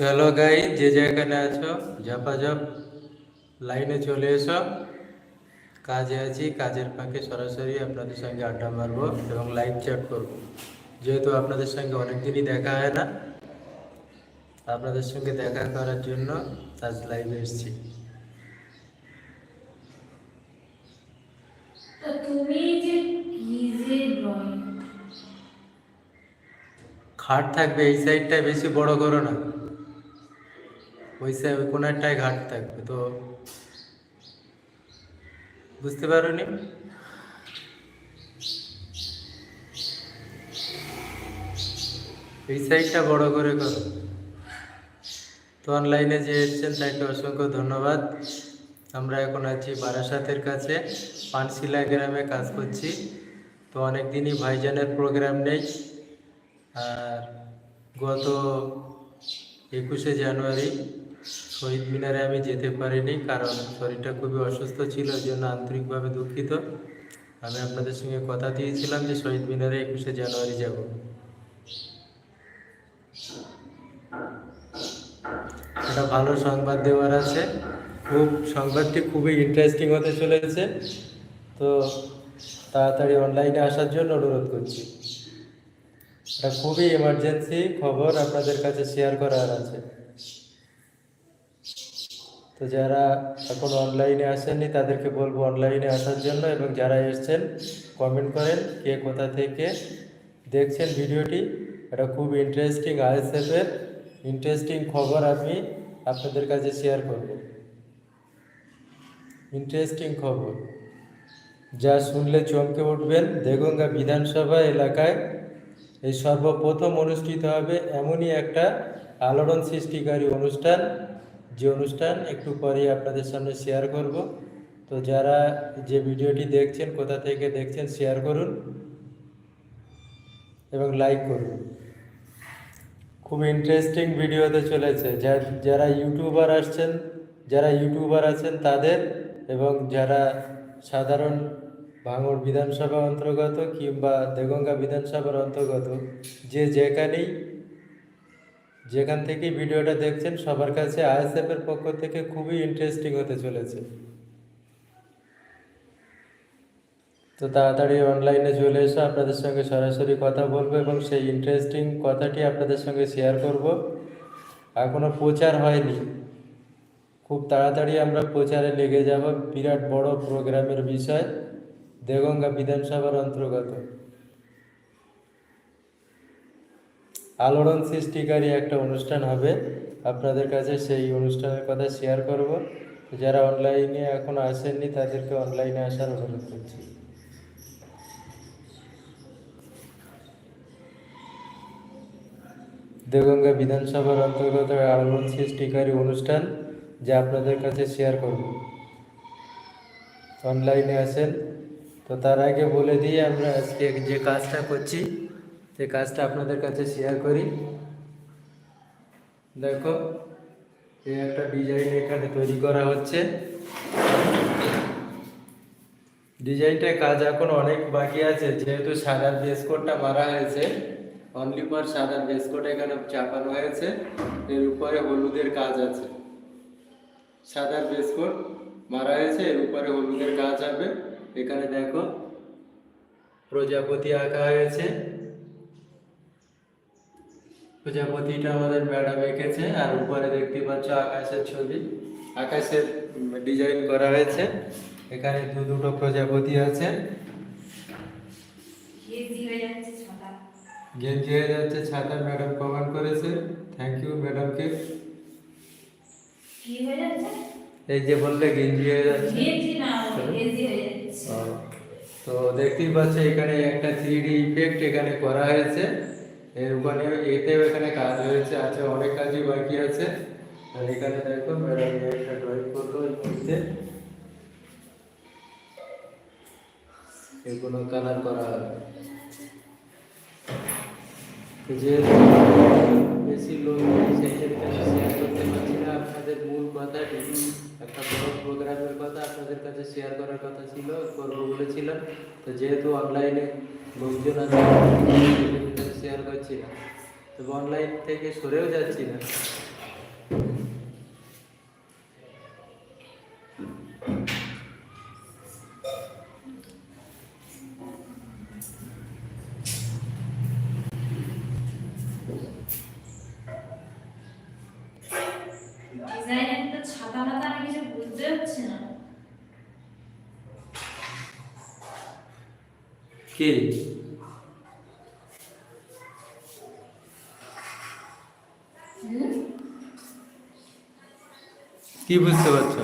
তো hello guy যে যেখানে আছো ঝাপাঝাপ লাইনে চলে এসো। কাজে আছি কাজের ফাঁকে সরাসরি আপনাদের সঙ্গে আড্ডা মারবো এবং লাইভ চ্যাট করব। যেহেতু আপনাদের সঙ্গে অনেকদিনই দেখা হয় না আপনাদের সঙ্গে দেখা করার জন্য আজ লাইভে এসেছি। খাট থাকবে এই সাইডটায় বেশি বড় করো না। ওই সাইড ওই কোনারটায় ঘাট থাকবে, তো বুঝতে পারোনি? এই সাইডটা বড় করে করো। তো অনলাইনে যে এসছেন, তাকে অসংখ্য ধন্যবাদ। আমরা এখন আছি বারাসাতের কাছে, পানশিলা গ্রামে কাজ করছি। তো অনেক দিনই ভাইজানের প্রোগ্রাম নেই। আর গত একুশে জানুয়ারি শহীদ মিনারে আমি যেতে পারিনি কারণ শরীরটা খুবই অসুস্থ ছিল ওই জন্য আন্তরিকভাবে দুঃখিত। আমি আপনাদের সঙ্গে কথা দিয়েছিলাম যে শহীদ মিনারে একুশে জানুয়ারি যাব। একটা ভালো সংবাদ দেওয়ার আছে। খুব, সংবাদটি খুবই ইন্টারেস্টিং হতে চলেছে। তো তাড়াতাড়ি অনলাইনে আসার জন্য অনুরোধ করছি। এটা খুবই এমার্জেন্সি খবর আপনাদের কাছে শেয়ার করার আছে। তো যারা এখন অনলাইনে আসেননি, তাদেরকে বলব অনলাইনে আসার জন্য এবং যারা এসছেন কমেন্ট করেন কে কোথা থেকে দেখছেন ভিডিওটি। এটা খুব ইন্টারেস্টিং আইএসএফের ইন্টারেস্টিং খবর আমি আপনাদের কাছে শেয়ার করব। ইন্টারেস্টিং খবর। যা শুনলে চমকে উঠবেন। দেগঙ্গা বিধানসভা এলাকায় এই সর্বপ্রথম অনুষ্ঠিত হবে এমনই একটা আলোড়ন সৃষ্টিকারী অনুষ্ঠান। যে অনুষ্ঠান একটু পরেই আপনাদের সামনে শেয়ার করব। তো যারা যে ভিডিওটি দেখছেন, কোথা থেকে দেখছেন শেয়ার করুন এবং লাইক করুন। খুব ইন্টারেস্টিং ভিডিও হতে চলেছে। যা- যারা ইউটিউবার আসছেন, যারা ইউটিউবার আছেন তাদের এবং যারা সাধারণ ভাঙড় বিধানসভা অন্তর্গত কিংবা দেগঙ্গা বিধানসভার অন্তর্গত। যে যেখানেই, যেখান থেকে ভিডিওটা দেখছেন, সবার কাছে আইএসএফের পক্ষ থেকে খুবই ইন্টারেস্টিং হতে চলেছে। তো তাড়াতাড়ি অনলাইনে চলে এসে, আপনাদের সঙ্গে সরাসরি কথা বলব এবং সেই ইন্টারেস্টিং কথাটি আপনাদের সঙ্গে শেয়ার করব। এখনও প্রচার হয়নি। খুব তাড়াতাড়ি আমরা প্রচারে লেগে যাব, বিরাট বড় প্রোগ্রামের বিষয়। দেগঙ্গা বিধানসভার অন্তর্গত। আলোড়ন সৃষ্টিকারী একটা অনুষ্ঠান হবে। আপনাদের কাছে সেই অনুষ্ঠানের কথা শেয়ার করব। যারা অনলাইনে এখন আসেননি, তাদেরকে অনলাইনে আসার অনুরোধ করছি। দেগঙ্গা বিধানসভার অন্তর্গত আলোড়ন সৃষ্টিকারী অনুষ্ঠান যা আপনাদের কাছে শেয়ার করব। অনলাইনে আসেন তো তার আগে বলে দিই, আমরা আজকে যে কাজটা করছি, সে কাজটা আপনাদের কাছে শেয়ার করি। দেখো, এই একটা ডিজাইন এখানে তৈরি করা হচ্ছে। ডিজাইনটার কাজ এখন অনেক বাকি আছে, যেহেতু সাদার বেসকোটটা মারা হয়েছে। অনলি ফর সাদার বেসকোট এখানে চাপানো হয়েছে। এর উপরে হলুদের কাজ আছে। সাদার বেসকোট মারা হয়েছে, এর উপরে হলুদের কাজ হবে। এখানে দেখো প্রজাপতি আঁকা হয়েছে। প্রজাপতিটা আমাদের ম্যাডাম এঁকেছে আর উপরে দেখতে পাচ্ছ আকাশের ছবি। আকাশের ডিজাইন করা হয়েছে। এখানে দু দুটো প্রজাপতি আছে। গেঞ্জি হয়ে যাচ্ছে ছাতা। ম্যাডাম কমেন্ট করেছে। থ্যাংক ইউ ম্যাডামকে। কি এই যে বললে গেঞ্জি হয়ে যাচ্ছে। তো দেখতেই পাচ্ছ, এখানে একটা থ্রি ডি ইফেক্ট এখানে করা হয়েছে। এর ওখানে এতেও এখানে কাজ হয়েছে, আছে অনেক কাজই বাকি আছে। এখানে দেখো একটা ড্রয়িং করল এগুলো কালার করা হবে। তো নেই, সেই শেয়ার করতে পারছি আপনাদের মূল কথাটি একটা বড় প্রোগ্রামের কথা আপনাদের কাছে শেয়ার করার কথা ছিল করব বলেছিলাম। তো যেহেতু অনলাইনে লোকজন আছে শেয়ার করছি না। তবে অনলাইন থেকে সরেও যাচ্ছি না। ডিজাইনের তো ছাতা মাতা আমি কিছু বুঝতে পারছি না। কি? কি বুঝতে পারছ?